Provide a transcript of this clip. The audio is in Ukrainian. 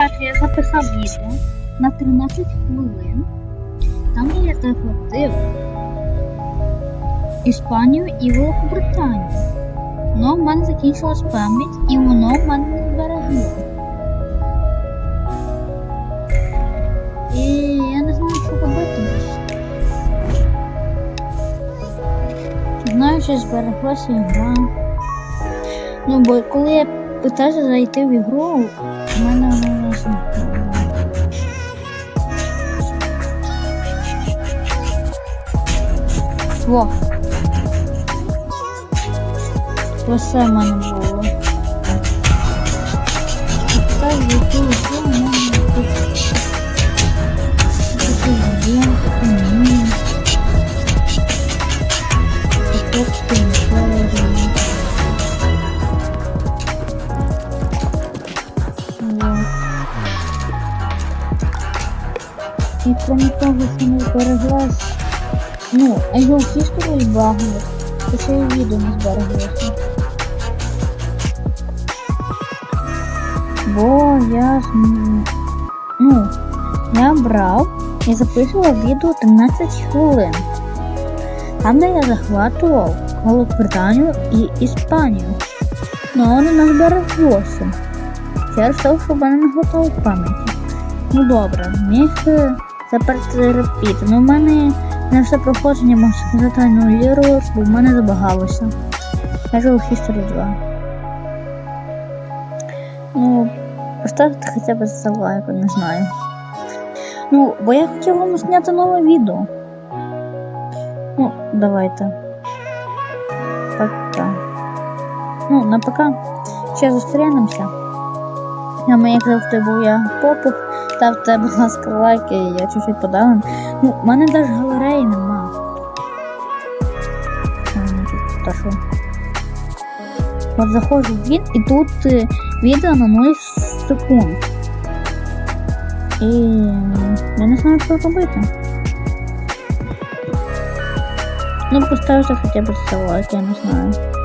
Я записав відео на 13 хвилин. Там я захватив Іспанію і Великобританію. Воно в мене закінчилась пам'ять і воно в мене не зберегло. І я не знаю, що робити. Знаю, що збереглася гра. Ну, бо коли я питаюся зайти в ігру, в мене Во. Ось це в мене було. І крім того, що не збереглась, ну, а його history багато, то ще й відео не збереглося. Бо я, ж, ну, я брав і записував відео 13 хвилин. Там, де я захватував Великобританію і Іспанію. Ну, воно не збереглося. Через те, що в мене не готова пам'яті. Ну добре, міг це перетерпіти. Ну в мене не все проходження можна сказати анулювалось, бо в мене забагалося. Я живу History 2. Ну, поставте хоча б за лайк, не знаю. Ну, бо я хотів вам зняти нове відео. Ну, давайте. Пока. Ну, на пока. Ще зустрінемося. А ми, як завжди, був я попух. Ставте, будь ласка, лайки, я чуть-чуть подам. Ну, в мене навіть галереї нема. От заходжу в він, і тут е, відео на 0 секунд. І я не знаю, що робити. Ну, поставте хоча б це лайк, я не знаю.